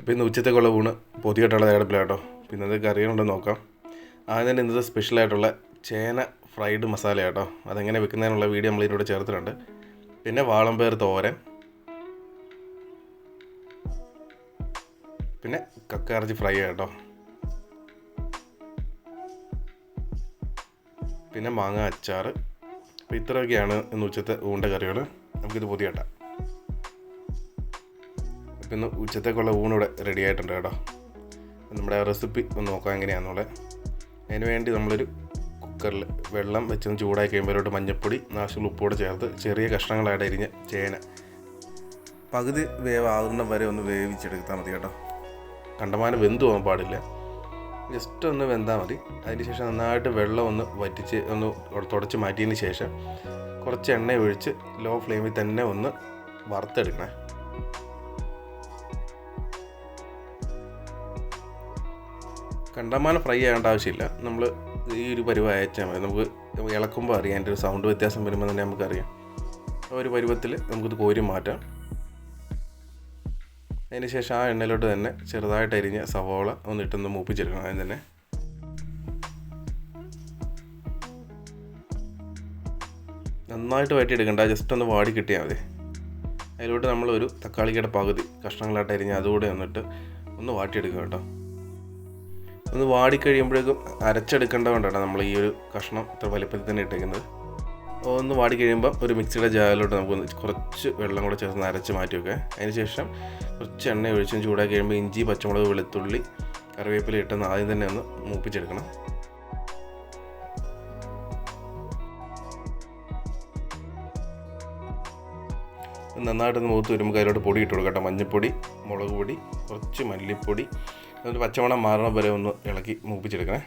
അപ്പോൾ ഇന്ന് ഉച്ചത്തേക്കുള്ള ഊണ് പൊതിയായിട്ടുള്ള കേട്ടോ. പിന്നെ ഇന്നത്തെ കറികളുണ്ടെന്ന് നോക്കാം. ആദ്യം തന്നെ ഇന്നത്തെ സ്പെഷ്യലായിട്ടുള്ള ചേന ഫ്രൈഡ് മസാല കേട്ടോ അതെങ്ങനെ വെക്കുന്നതിനുള്ള വീഡിയോ നമ്മൾ ഇതിലൂടെ ചേർത്തിട്ടുണ്ട്. പിന്നെ വാളമ്പേർ തോരൻ. പിന്നെ കക്ക ഇറച്ചി ഫ്രൈ കേട്ടോ പിന്നെ മാങ്ങ അച്ചാർ അപ്പോൾ ഇത്രയൊക്കെയാണ് ഇന്ന് ഉച്ചത്തെ ഊണ്ട കറികൾ. നമുക്കിത് പൊതിയട്ടാം. അപ്പം ഇന്ന് ഉച്ചത്തേക്കുള്ള ഊണിവിടെ റെഡി ആയിട്ടുണ്ട് കേട്ടോ. നമ്മുടെ റെസിപ്പി ഒന്ന് നോക്കാം എങ്ങനെയാണെന്നുള്ളത് അതിന് വേണ്ടി നമ്മളൊരു കുക്കറിൽ വെള്ളം വെച്ചൊന്ന് ചൂടായി കഴിയുമ്പോഴോട്ട് മഞ്ഞൾപ്പൊടി നാശുള്ള ഉപ്പോടെ ചേർത്ത് ചെറിയ കഷ്ണങ്ങളായിട്ട് അരിഞ്ഞ ചേന. പകുതി വേവാകുന്ന വരെ ഒന്ന് വേവിച്ചെടുത്താൽ മതി കേട്ടോ. കണ്ടമാനം വെന്ത് പോകാൻ പാടില്ല. ജസ്റ്റ് ഒന്ന് വെന്താൽ മതി. അതിന് ശേഷം നന്നായിട്ട് വെള്ളം ഒന്ന് വറ്റിച്ച് ഒന്ന് തുടച്ച് മാറ്റിയതിന് ശേഷം കുറച്ച് എണ്ണ ഒഴിച്ച് ലോ ഫ്ലെയിമിൽ തന്നെ ഒന്ന് വറുത്തെടുക്കണേ. കണ്ടമാനം ഫ്രൈ ആകേണ്ട ആവശ്യമില്ല. നമ്മൾ ഈ ഒരു പരുവം അയച്ചാൽ മതി. നമുക്ക് ഇളക്കുമ്പോൾ അറിയാം. അതിന്റെ ഒരു സൗണ്ട് വ്യത്യാസം വരുമ്പോൾ തന്നെ നമുക്കറിയാം. ആ ഒരു പരുവത്തിൽ നമുക്കിത് കോരി മാറ്റാം. അതിന് ശേഷം ആ എണ്ണയിലോട്ട് തന്നെ ചെറുതായിട്ട് അരിഞ്ഞ സവോള ഒന്ന് ഇട്ടൊന്ന് മൂപ്പിച്ചെടുക്കണം അതിന് തന്നെ. നന്നായിട്ട് വഴറ്റിയെടുക്കണ്ട. ജസ്റ്റ് ഒന്ന് വാടി കിട്ടിയാൽ മതി. അതിലോട്ട് നമ്മളൊരു തക്കാളിക്കയുടെ പകുതി കഷ്ണങ്ങളായിട്ട് അരിഞ്ഞ് അതുകൂടെ വന്നിട്ട് ഒന്ന് വാട്ടിയെടുക്കുക കേട്ടോ. ഒന്ന് വാടിക്കഴിയുമ്പോഴേക്കും അരച്ചെടുക്കേണ്ട കൊണ്ടാണ് നമ്മൾ ഈ ഒരു കഷ്ണം ഇത്ര വലിപ്പത്തിൽ തന്നെ ഇട്ടേക്കുന്നത്. ഒന്ന് വാടി കഴിയുമ്പോൾ ഒരു മിക്സിയുടെ ജാറിലോട്ട് നമുക്ക് കുറച്ച് വെള്ളം കൂടെ ചേർന്ന് അരച്ച് മാറ്റി വെക്കുക അതിന് ശേഷം കുറച്ച് എണ്ണ ഒഴിച്ചും ചൂടാക്കി കഴിയുമ്പോൾ ഇഞ്ചി പച്ചമുളക് വെളുത്തുള്ളി കറിവേപ്പില ഇട്ടെന്ന് ആദ്യം തന്നെ ഒന്ന് മൂപ്പിച്ചെടുക്കണം. നന്നായിട്ടൊന്ന് മൂത്ത് വരുമ്പോൾ അതിലോട്ട് പൊടി ഇട്ട് കൊടുക്കട്ടെ മഞ്ഞൾപ്പൊടി മുളക് പൊടി കുറച്ച് മല്ലിപ്പൊടി എന്നിട്ട് പച്ചമണം മാറണ വരെ ഒന്ന് ഇളക്കി മൂപ്പിച്ചെടുക്കണേ.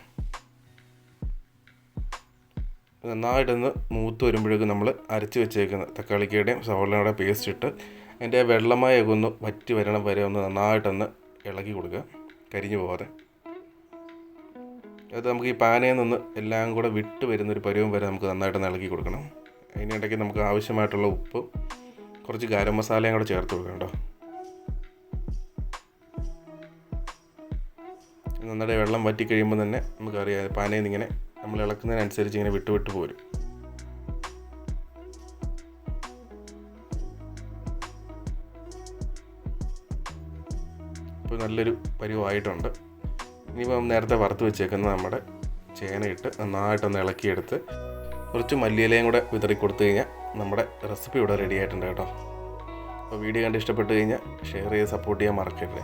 നന്നായിട്ടൊന്ന് മൂത്ത് വരുമ്പോഴേക്കും നമ്മൾ അരച്ച് വെച്ചേക്കുന്ന തക്കാളിക്കയുടെയും സവോളയുടെ പേസ്റ്റ് ഇട്ട് അതിന്റെ വെള്ളമായൊക്കെ ഒന്ന് വറ്റി വരണം വരെ ഒന്ന് നന്നായിട്ടൊന്ന് ഇളക്കി കൊടുക്കുക. കരിഞ്ഞു പോകാതെ അത് നമുക്ക് ഈ പാനയിൽ നിന്ന് എല്ലാം കൂടെ വിട്ട് വരുന്നൊരു പരുവം വരെ നമുക്ക് നന്നായിട്ടൊന്ന് ഇളക്കി കൊടുക്കണം. അതിനിടയ്ക്ക് നമുക്ക് ആവശ്യമായിട്ടുള്ള ഉപ്പ് കുറച്ച് ഗരം മസാലയും കൂടെ ചേർത്ത് കൊടുക്കണം കേട്ടോ. നന്നായിട്ട് വെള്ളം വറ്റി കഴിയുമ്പോൾ തന്നെ നമുക്കറിയാം പാനയിൽ നിന്ന് ഇങ്ങനെ നമ്മൾ ഇളക്കുന്നതിനനുസരിച്ച് ഇങ്ങനെ വിട്ട് വിട്ട് പോരും. ഇപ്പോൾ നല്ലൊരു പരിവായിട്ടുണ്ട്. ഇനിയിപ്പം നേരത്തെ വറുത്ത് വെച്ചേക്കുന്ന നമ്മുടെ ചേനയിട്ട് നന്നായിട്ടൊന്ന് ഇളക്കിയെടുത്ത് കുറച്ച് മല്ലിയിലയും കൂടെ വിതറി കൊടുത്തു കഴിഞ്ഞാൽ നമ്മുടെ റെസിപ്പി ഇവിടെ റെഡി ആയിട്ടുണ്ട് കേട്ടോ. അപ്പോൾ വീഡിയോ കണ്ട് ഇഷ്ടപ്പെട്ട് കഴിഞ്ഞാൽ ഷെയർ ചെയ്ത് സപ്പോർട്ട് ചെയ്യാൻ മറക്കരുത്.